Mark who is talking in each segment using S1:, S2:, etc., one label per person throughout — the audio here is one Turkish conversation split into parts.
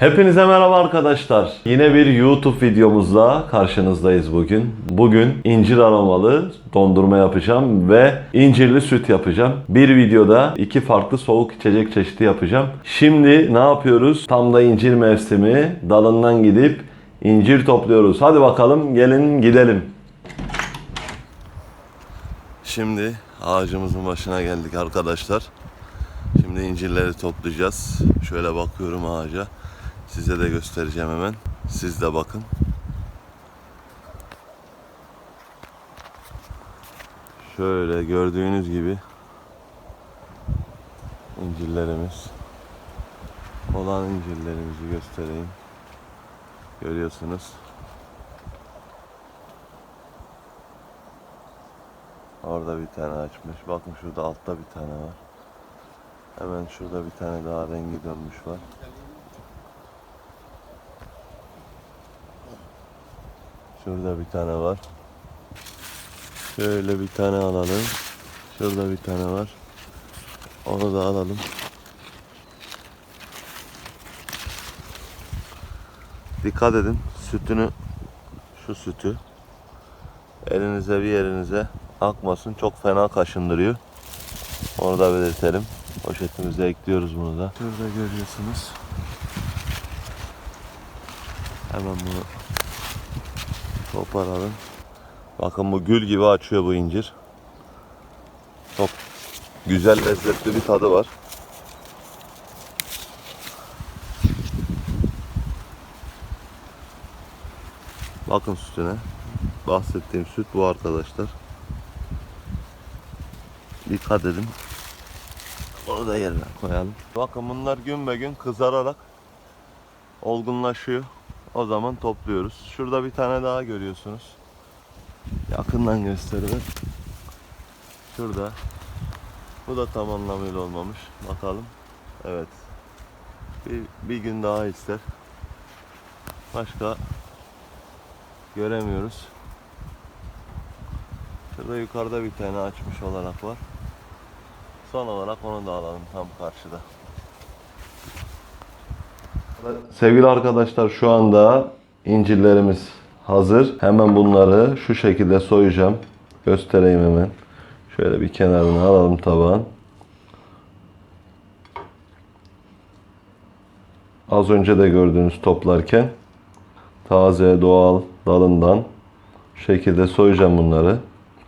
S1: Hepinize merhaba arkadaşlar. Yine bir YouTube videomuzla karşınızdayız bugün. Bugün incir aromalı dondurma yapacağım ve incirli süt yapacağım. Bir videoda iki farklı soğuk içecek çeşidi yapacağım. Şimdi ne yapıyoruz? Tam da incir mevsimi. Dalından gidip incir topluyoruz. Hadi bakalım gelin gidelim. Şimdi ağacımızın başına geldik arkadaşlar. Şimdi incirleri toplayacağız. Şöyle bakıyorum ağaca. Size de göstereceğim hemen. Siz de bakın. Şöyle gördüğünüz gibi incirlerimiz olan incirlerimizi göstereyim. Görüyorsunuz. Orada bir tane açmış. Bakın şurada altta bir tane var. Hemen şurada bir tane daha rengi dönmüş var. Şurada bir tane var. Şöyle bir tane alalım. Şurada bir tane var. Onu da alalım. Dikkat edin. Sütünü şu sütü elinize bir yerinize akmasın. Çok fena kaşındırıyor. Onu da belirtelim. Poşetimize ekliyoruz bunu da. Şurada görüyorsunuz. Hemen bunu Koparalım. Bakın bu gül gibi açıyor bu incir. Çok güzel lezzetli bir tadı var. Bakın sütüne. Bahsettiğim süt bu arkadaşlar. Dikkat edin. Onu da yerine koyalım. Bakın bunlar gün be gün kızararak olgunlaşıyor. O zaman topluyoruz. Şurada bir tane daha görüyorsunuz. Yakından gösterelim. Şurada. Bu da tam anlamıyla olmamış. Bakalım. Evet. Bir, bir gün daha ister. Başka göremiyoruz. Şurada yukarıda bir tane açmış olarak var. Son olarak onu da alalım tam karşıda. Sevgili arkadaşlar şu anda incirlerimiz hazır. Hemen bunları şu şekilde soyacağım. Göstereyim hemen. Şöyle bir kenarına alalım tabağın. Az önce de gördüğünüz toplarken taze doğal dalından şekilde soyacağım bunları.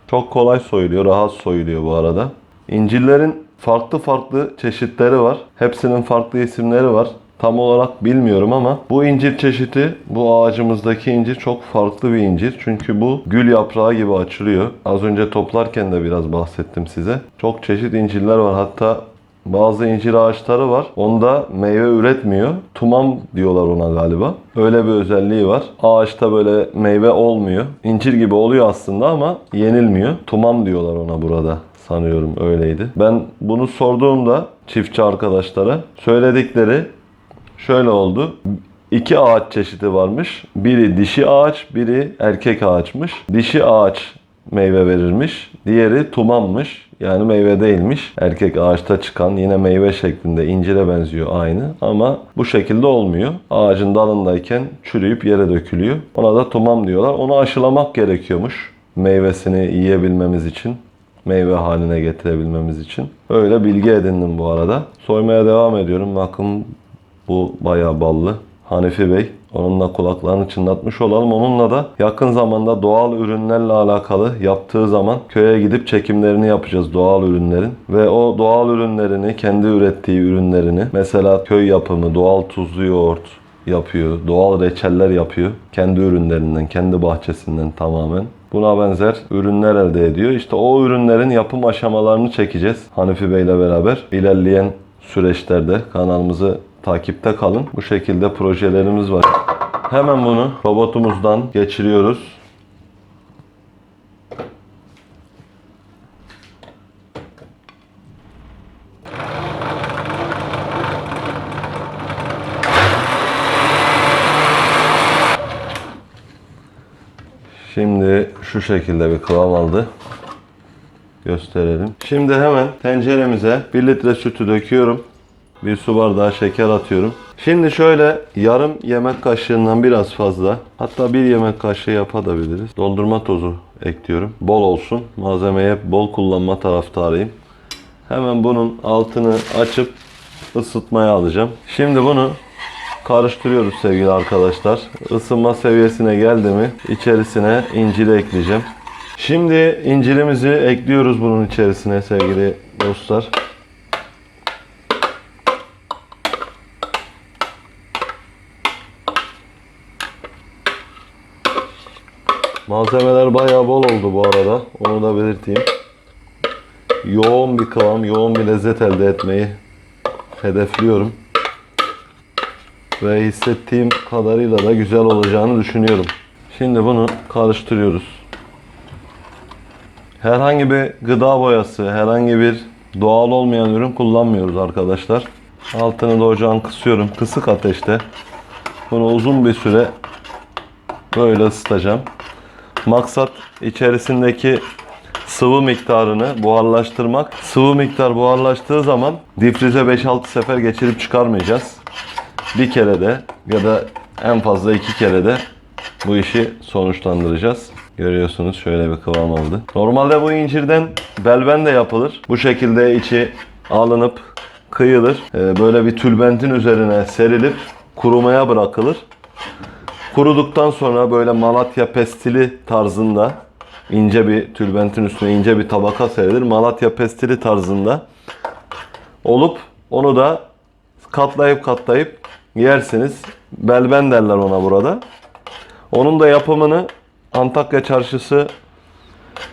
S1: Çok kolay soyuluyor, rahat soyuluyor bu arada. İncirlerin farklı farklı çeşitleri var. Hepsinin farklı isimleri var. Tam olarak bilmiyorum ama bu incir çeşidi, bu ağacımızdaki incir çok farklı bir incir. Çünkü bu gül yaprağı gibi açılıyor. Az önce toplarken de biraz bahsettim size. Çok çeşit incirler var. Hatta bazı incir ağaçları var. Onda meyve üretmiyor. Tumam diyorlar ona galiba. Öyle bir özelliği var. Ağaçta böyle meyve olmuyor. İncir gibi oluyor aslında ama yenilmiyor. Tumam diyorlar ona burada. Sanıyorum öyleydi. Ben bunu sorduğumda çiftçi arkadaşlara söyledikleri şöyle oldu. İki ağaç çeşidi varmış. Biri dişi ağaç, biri erkek ağaçmış. Dişi ağaç meyve verirmiş. Diğeri tumammış. Yani meyve değilmiş. Erkek ağaçta çıkan yine meyve şeklinde incire benziyor aynı ama bu şekilde olmuyor. Ağacın dalındayken çürüyüp yere dökülüyor. Ona da tumam diyorlar. Onu aşılamak gerekiyormuş meyvesini yiyebilmemiz için meyve haline getirebilmemiz için. Öyle bilgi edindim bu arada. Soymaya devam ediyorum. Bakın bu bayağı ballı. Hanifi Bey. Onunla kulaklarını çınlatmış olalım. Onunla da yakın zamanda doğal ürünlerle alakalı yaptığı zaman köye gidip çekimlerini yapacağız doğal ürünlerin. Ve o doğal ürünlerini, kendi ürettiği ürünlerini mesela köy yapımı, doğal tuzlu yoğurt yapıyor. Doğal reçeller yapıyor. Kendi ürünlerinden, kendi bahçesinden tamamen. Buna benzer ürünler elde ediyor. İşte o ürünlerin yapım aşamalarını çekeceğiz Hanifi Bey ile beraber. İlerleyen süreçlerde kanalımızı takipte kalın. Bu şekilde projelerimiz var. Hemen bunu robotumuzdan geçiriyoruz. Şimdi şu şekilde bir kıvam aldı. Gösterelim. Şimdi hemen tenceremize 1 litre sütü döküyorum. Bir su bardağı şeker atıyorum. Şimdi şöyle yarım yemek kaşığından biraz fazla hatta bir yemek kaşığı yapabiliriz. Dondurma tozu ekliyorum. Bol olsun. Malzemeyi hep bol kullanma taraftarıyım. Hemen bunun altını açıp ısıtmaya alacağım. Şimdi bunu karıştırıyoruz sevgili arkadaşlar. Isınma seviyesine geldi mi içerisine inciri ekleyeceğim. Şimdi incirimizi ekliyoruz bunun içerisine sevgili dostlar. Malzemeler bayağı bol oldu bu arada. Onu da belirteyim. Yoğun bir kıvam, yoğun bir lezzet elde etmeyi hedefliyorum. Ve hissettiğim kadarıyla da güzel olacağını düşünüyorum. Şimdi bunu karıştırıyoruz. Herhangi bir gıda boyası, herhangi bir doğal olmayan ürün kullanmıyoruz arkadaşlar. Altını da ocağın kısıyorum. Kısık ateşte. Bunu uzun bir süre böyle ısıtacağım. Maksat içerisindeki sıvı miktarını buharlaştırmak. Sıvı miktar buharlaştığı zaman difrize 5-6 sefer geçirip çıkarmayacağız. Bir kere de ya da en fazla iki kere de bu işi sonuçlandıracağız. Görüyorsunuz şöyle bir kıvam aldı. Normalde bu incirden belben de yapılır. Bu şekilde içi alınıp kıyılır. Ee, Böyle bir tülbentin üzerine serilip kurumaya bırakılır. Kuruduktan sonra böyle Malatya pestili tarzında ince bir tülbentin üstüne ince bir tabaka serilir. Malatya pestili tarzında olup onu da katlayıp katlayıp yersiniz. Belben derler ona burada. Onun da yapımını Antakya Çarşısı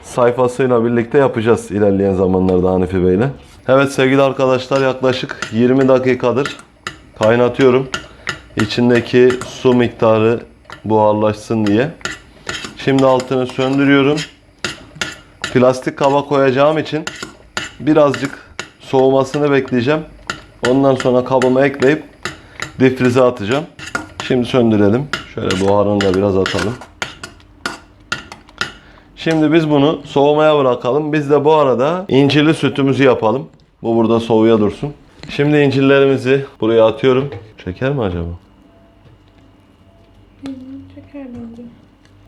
S1: sayfasıyla birlikte yapacağız ilerleyen zamanlarda Hanifi Bey'le. Evet sevgili arkadaşlar yaklaşık 20 dakikadır kaynatıyorum. İçindeki su miktarı buharlaşsın diye. Şimdi altını söndürüyorum. Plastik kaba koyacağım için birazcık soğumasını bekleyeceğim. Ondan sonra kabıma ekleyip difrize atacağım. Şimdi söndürelim. Şöyle buharını da biraz atalım. Şimdi biz bunu soğumaya bırakalım. Biz de bu arada incirli sütümüzü yapalım. Bu burada soğuya dursun. Şimdi incirlerimizi buraya atıyorum. Çeker mi acaba?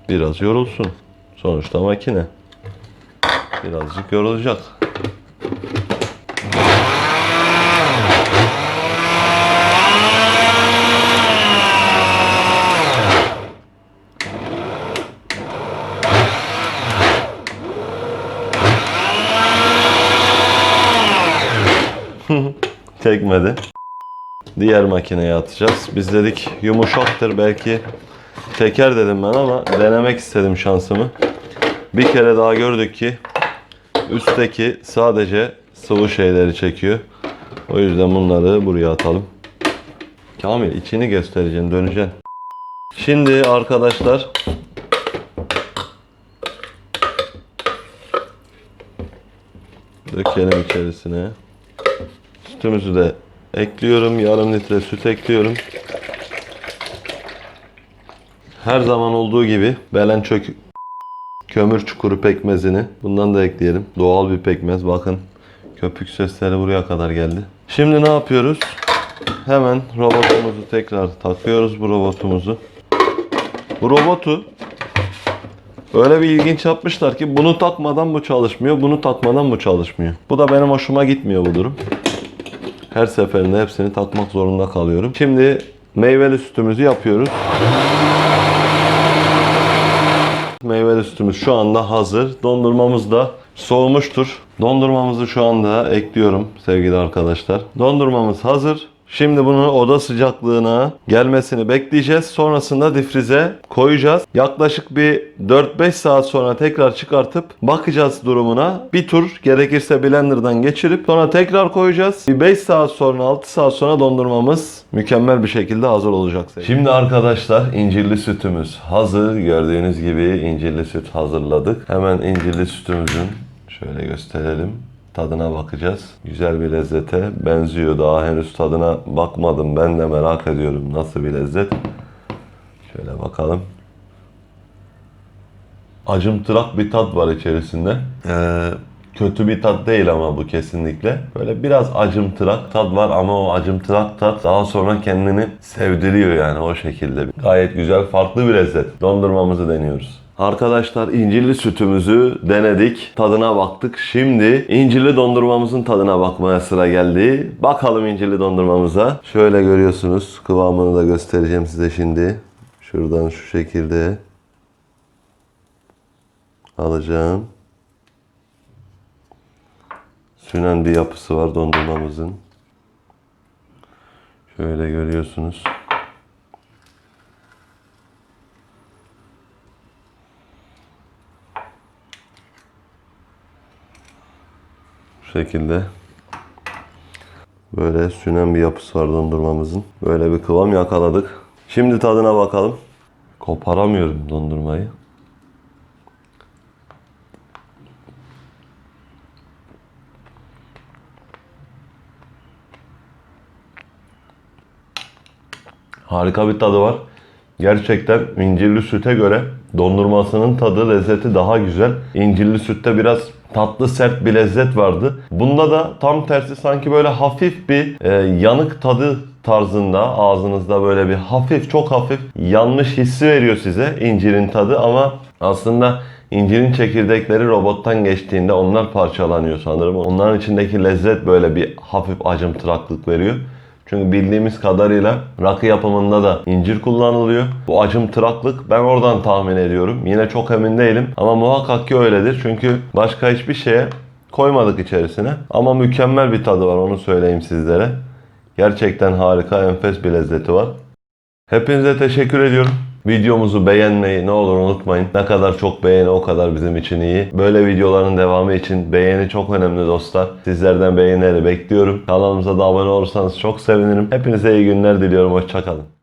S1: Biraz yorulsun. Sonuçta makine. Birazcık yorulacak. Çekmedi. Diğer makineye atacağız. Biz dedik yumuşaktır belki teker dedim ben ama denemek istedim şansımı. Bir kere daha gördük ki üstteki sadece sıvı şeyleri çekiyor. O yüzden bunları buraya atalım. Kamil içini göstereceksin döneceksin. Şimdi arkadaşlar dökelim içerisine. Sütümüzü de ekliyorum. Yarım litre süt ekliyorum. Her zaman olduğu gibi belen çök kömür çukuru pekmezini bundan da ekleyelim. Doğal bir pekmez. Bakın köpük sesleri buraya kadar geldi. Şimdi ne yapıyoruz? Hemen robotumuzu tekrar takıyoruz bu robotumuzu. Bu robotu öyle bir ilginç yapmışlar ki bunu takmadan bu çalışmıyor, bunu takmadan bu çalışmıyor. Bu da benim hoşuma gitmiyor bu durum. Her seferinde hepsini takmak zorunda kalıyorum. Şimdi meyveli sütümüzü yapıyoruz. Meyveli sütümüz şu anda hazır. Dondurmamız da soğumuştur. Dondurmamızı şu anda ekliyorum sevgili arkadaşlar. Dondurmamız hazır. Şimdi bunu oda sıcaklığına gelmesini bekleyeceğiz. Sonrasında difrize koyacağız. Yaklaşık bir 4-5 saat sonra tekrar çıkartıp bakacağız durumuna. Bir tur gerekirse blenderdan geçirip sonra tekrar koyacağız. Bir 5 saat sonra 6 saat sonra dondurmamız mükemmel bir şekilde hazır olacak. Şimdi arkadaşlar incirli sütümüz hazır. Gördüğünüz gibi incirli süt hazırladık. Hemen incirli sütümüzün şöyle gösterelim. Tadına bakacağız. Güzel bir lezzete benziyor. Daha henüz tadına bakmadım. Ben de merak ediyorum nasıl bir lezzet. Şöyle bakalım. Acımtırak bir tat var içerisinde. Ee, Kötü bir tat değil ama bu kesinlikle. Böyle biraz acımtırak tat var ama o acımtırak tat daha sonra kendini sevdiriyor yani o şekilde. Gayet güzel, farklı bir lezzet. Dondurmamızı deniyoruz. Arkadaşlar incirli sütümüzü denedik, tadına baktık. Şimdi incirli dondurmamızın tadına bakmaya sıra geldi. Bakalım incirli dondurmamıza. Şöyle görüyorsunuz, kıvamını da göstereceğim size şimdi. Şuradan şu şekilde alacağım. Sünen bir yapısı var dondurmamızın. Şöyle görüyorsunuz. Şekilde. Böyle sünen bir yapısı var dondurmamızın. Böyle bir kıvam yakaladık. Şimdi tadına bakalım. Koparamıyorum dondurmayı. Harika bir tadı var. Gerçekten incirli süte göre dondurmasının tadı, lezzeti daha güzel. İncirli sütte biraz tatlı sert bir lezzet vardı. Bunda da tam tersi sanki böyle hafif bir e, yanık tadı tarzında ağzınızda böyle bir hafif çok hafif yanmış hissi veriyor size incirin tadı ama aslında incirin çekirdekleri robottan geçtiğinde onlar parçalanıyor sanırım. Onların içindeki lezzet böyle bir hafif acımtıraklık veriyor. Çünkü bildiğimiz kadarıyla rakı yapımında da incir kullanılıyor. Bu acımtıraklık ben oradan tahmin ediyorum. Yine çok emin değilim ama muhakkak ki öyledir. Çünkü başka hiçbir şeye koymadık içerisine. Ama mükemmel bir tadı var onu söyleyeyim sizlere. Gerçekten harika, enfes bir lezzeti var. Hepinize teşekkür ediyorum. Videomuzu beğenmeyi ne olur unutmayın. Ne kadar çok beğeni o kadar bizim için iyi. Böyle videoların devamı için beğeni çok önemli dostlar. Sizlerden beğenileri bekliyorum. Kanalımıza da abone olursanız çok sevinirim. Hepinize iyi günler diliyorum. Hoşçakalın.